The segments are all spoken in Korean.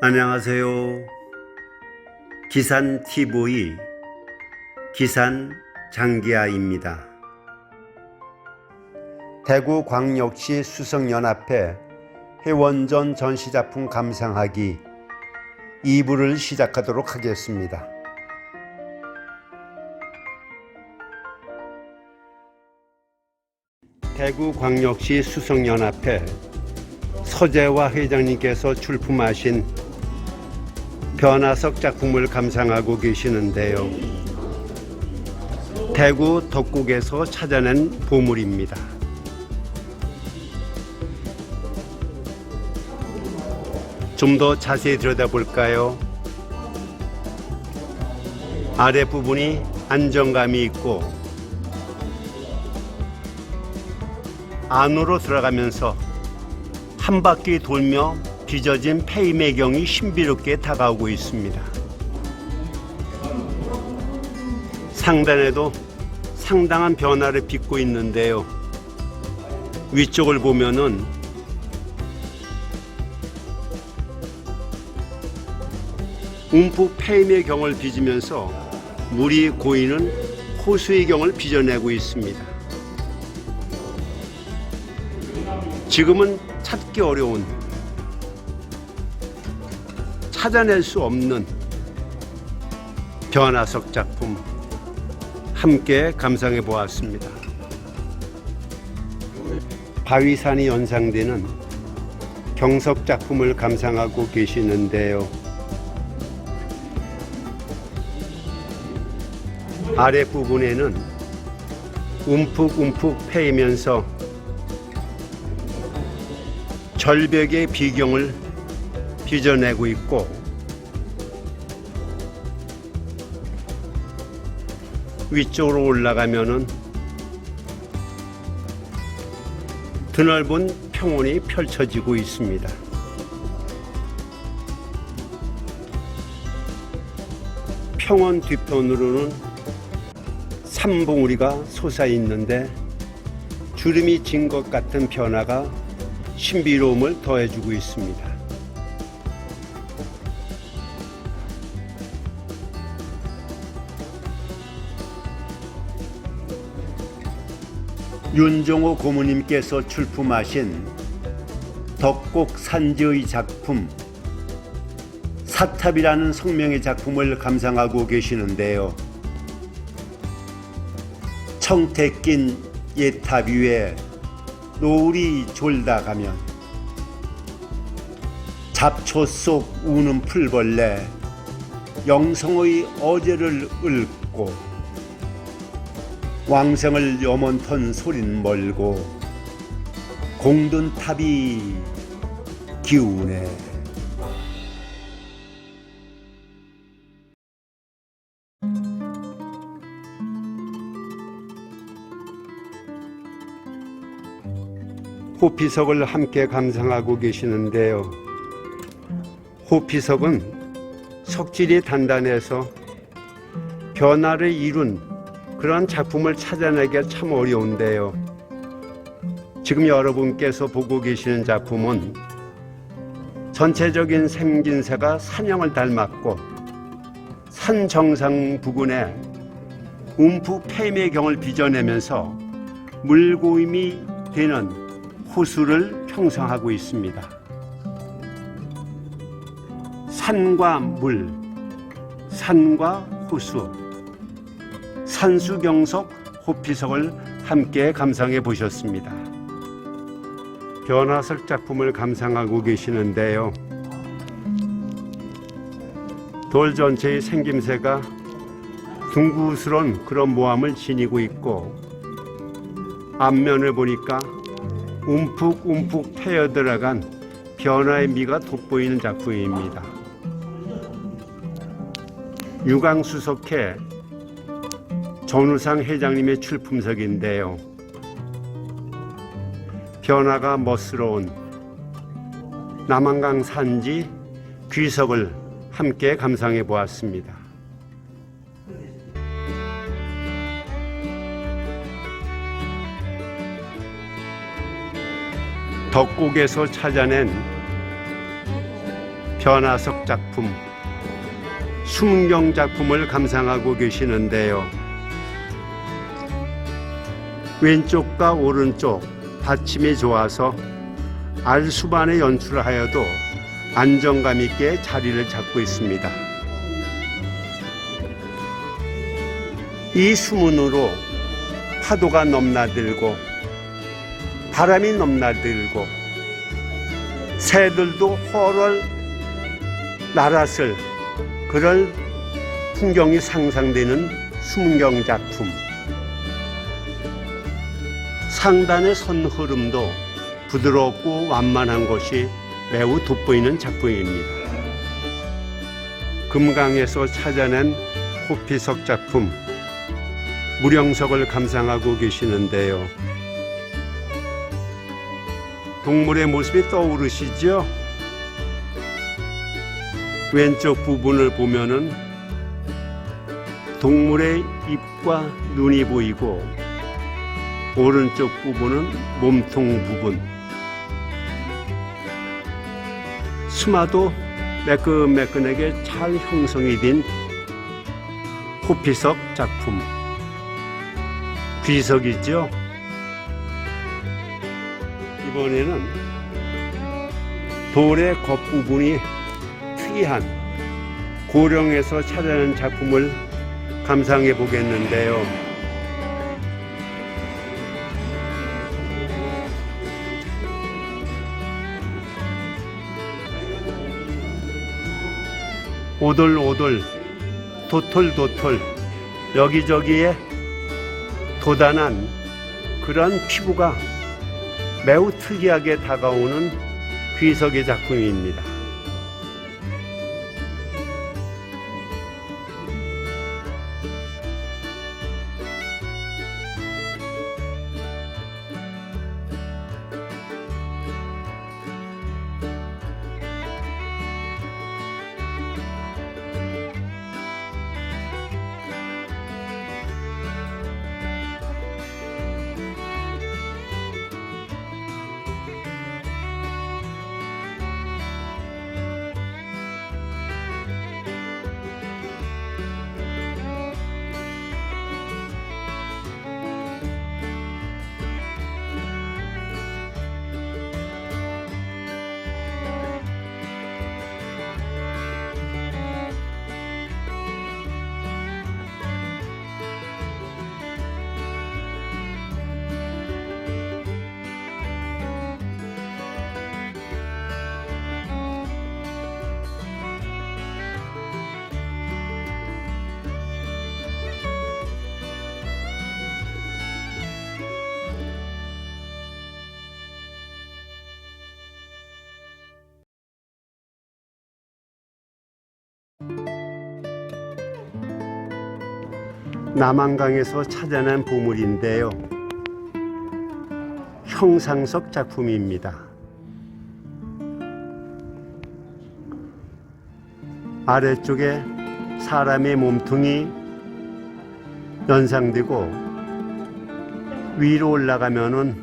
안녕하세요. 기산 TV 기산 장기아입니다. 대구 광역시 수성연합회 회원전 전시작품 감상하기 2부를 시작하도록 하겠습니다. 대구 광역시 수성연합회 서재화 회장님께서 출품하신 변화석 작품을 감상하고 계시는데요. 대구 덕곡에서 찾아낸 보물입니다. 좀 더 자세히 들여다볼까요? 아랫부분이 안정감이 있고 안으로 들어가면서 한 바퀴 돌며 빚어진 페이매경이 신비롭게 다가오고 있습니다. 상단에도 상당한 변화를 빚고 있는데요. 위쪽을 보면은 움푹 페임의 경을 빚으면서 물이 고이는 호수의 경을 빚어내고 있습니다. 지금은 찾기 어려운 찾아낼 수 없는 변화석 작품 함께 감상해 보았습니다. 바위산이 연상되는 경석 작품을 감상하고 계시는데요. 아랫부분에는 움푹움푹 패이면서 절벽의 비경을 빚어내고 있고 위쪽으로 올라가면은 드넓은 평원이 펼쳐지고 있습니다. 평원 뒤편으로는 삼봉우리가 솟아 있는데 주름이 진 것 같은 변화가 신비로움을 더해주고 있습니다. 윤종호 고모님께서 출품하신 덕곡 산지의 작품 사탑이라는 성명의 작품을 감상하고 계시는데요. 청태 낀 예탑 위에 노을이 졸다 가면 잡초 속 우는 풀벌레 영성의 어제를 읊고 왕생을 염원턴 소린 멀고 공든 탑이 기우네 호피석을 함께 감상하고 계시는데요. 호피석은 석질이 단단해서 변화를 이룬 그런 작품을 찾아내기가 참 어려운데요. 지금 여러분께서 보고 계시는 작품은 전체적인 생긴새가 산형을 닮았고 산 정상 부근에 움푹 폐임의 경을 빚어내면서 물고임이 되는 호수를 형성하고 있습니다. 산과 물, 산과 호수, 산수경석 호피석을 함께 감상해 보셨습니다. 변화석 작품을 감상하고 계시는데요. 돌 전체의 생김새가 둥그스런 그런 모함을 지니고 있고 앞면을 보니까 움푹움푹 패여 들어간 변화의 미가 돋보이는 작품입니다. 유광수석회 전우상 회장님의 출품석인데요. 변화가 멋스러운 남한강 산지 귀석을 함께 감상해 보았습니다. 덕곡에서 찾아낸 변화석 작품, 숨경 작품을 감상하고 계시는데요. 왼쪽과 오른쪽 받침이 좋아서 알수반의 연출을 하여도 안정감 있게 자리를 잡고 있습니다. 이 수문으로 파도가 넘나들고 바람이 넘나들고 새들도 헐헐 날았을 그럴 풍경이 상상되는 수문경 작품. 상단의 선 흐름도 부드럽고 완만한 것이 매우 돋보이는 작품입니다. 금강에서 찾아낸 호피석 작품 무령석을 감상하고 계시는데요. 동물의 모습이 떠오르시죠? 왼쪽 부분을 보면은 동물의 입과 눈이 보이고 오른쪽 부분은 몸통 부분. 수마도 매끈매끈하게 잘 형성이 된 호피석 작품. 귀석이죠? 이번에는 돌의 겉부분이 특이한 고령에서 찾아낸 작품을 감상해 보겠는데요. 오돌오돌 도톨도톨 여기저기에 도단한 그런 피부가 매우 특이하게 다가오는 귀석의 작품입니다. 남한강에서 찾아낸 보물인데요. 형상석 작품입니다. 아래쪽에 사람의 몸통이 연상되고 위로 올라가면은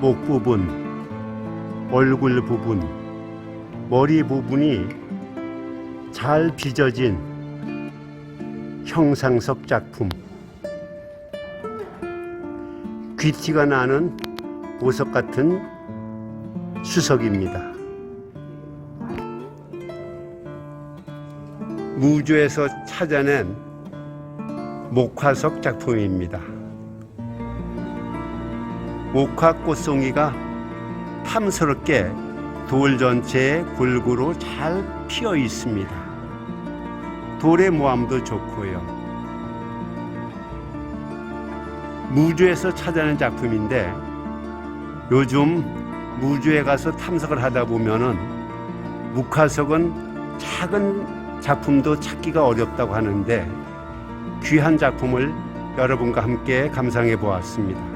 목 부분, 얼굴 부분, 머리 부분이 잘 빚어진 형상석 작품 귀티가 나는 보석 같은 수석입니다. 무주에서 찾아낸 목화석 작품입니다. 목화 꽃송이가 탐스럽게 돌 전체에 골고루 잘 피어 있습니다. 돌의 모함도 좋고요. 무주에서 찾아낸 작품인데 요즘 무주에 가서 탐색을 하다 보면은 묵화석은 작은 작품도 찾기가 어렵다고 하는데 귀한 작품을 여러분과 함께 감상해 보았습니다.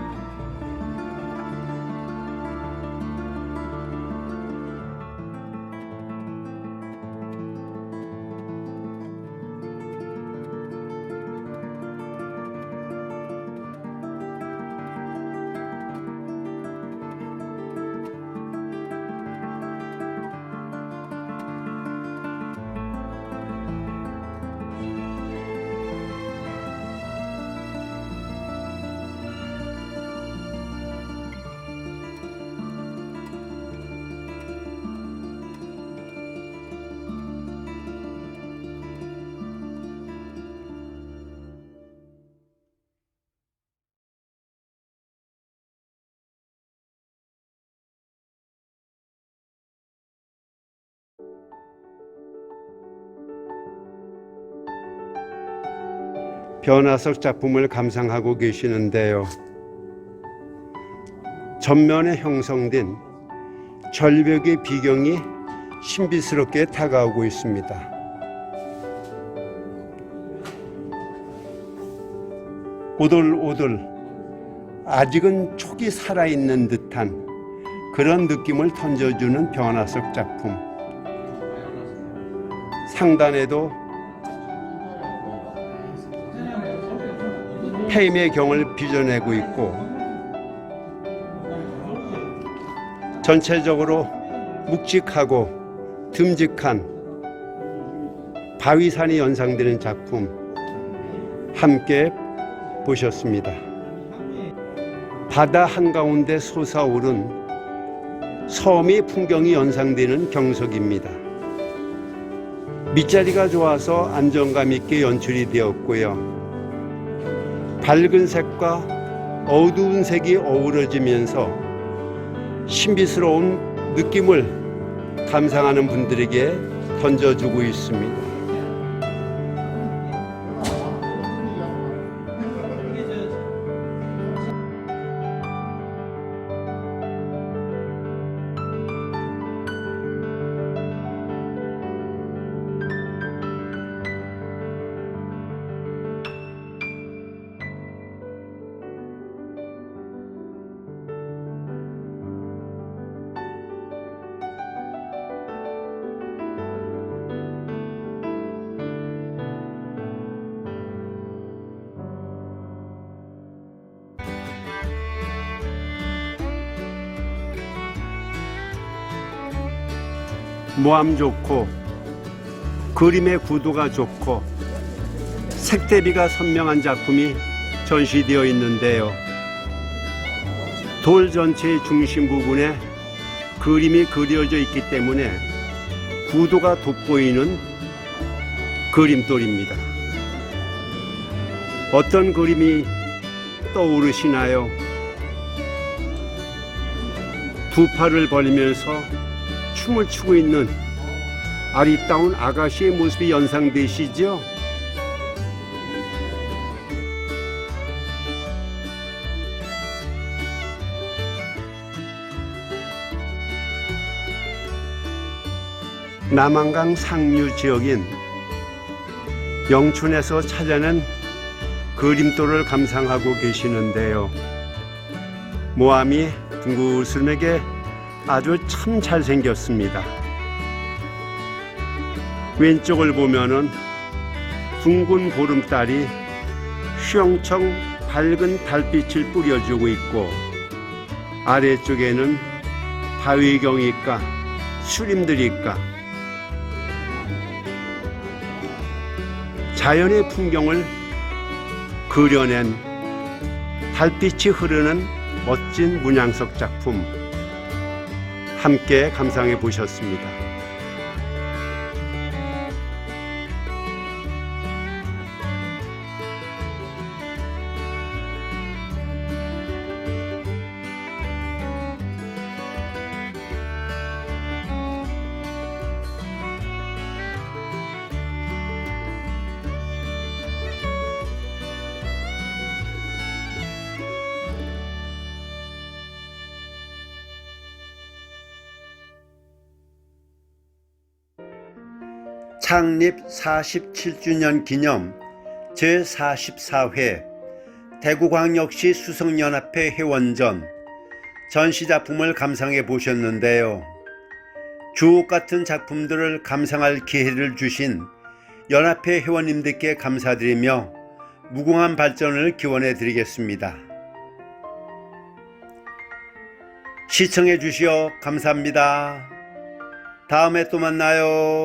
변화석 작품을 감상하고 계시는데요. 전면에 형성된 절벽의 비경이 신비스럽게 다가오고 있습니다. 오돌오돌 아직은 촉이 살아있는 듯한 그런 느낌을 던져주는 변화석 작품. 상단에도 폐임의 경을 빚어내고 있고 전체적으로 묵직하고 듬직한 바위산이 연상되는 작품 함께 보셨습니다. 바다 한가운데 솟아오른 섬의 풍경이 연상되는 경석입니다. 밑자리가 좋아서 안정감 있게 연출이 되었고요. 밝은 색과 어두운 색이 어우러지면서 신비스러운 느낌을 감상하는 분들에게 던져주고 있습니다. 모함 좋고 그림의 구도가 좋고 색대비가 선명한 작품이 전시되어 있는데요. 돌 전체의 중심 부분에 그림이 그려져 있기 때문에 구도가 돋보이는 그림돌입니다. 어떤 그림이 떠오르시나요? 두 팔을 벌리면서 춤을 추고 있는 아리따운 아가씨의 모습이 연상되시죠? 남한강 상류 지역인 영춘에서 찾아낸 그림돌을 감상하고 계시는데요. 모함이 둥글스름하게 아주 참 잘생겼습니다. 왼쪽을 보면은 둥근 보름달이 휘영청 밝은 달빛을 뿌려주고 있고 아래쪽에는 바위경일까 수림들일까 자연의 풍경을 그려낸 달빛이 흐르는 멋진 문양석 작품 함께 감상해 보셨습니다. 창립 47주년 기념 제44회 대구광역시 수성연합회 회원전 전시 작품을 감상해 보셨는데요. 주옥 같은 작품들을 감상할 기회를 주신 연합회 회원님들께 감사드리며 무궁한 발전을 기원해 드리겠습니다. 시청해 주시어 감사합니다. 다음에 또 만나요.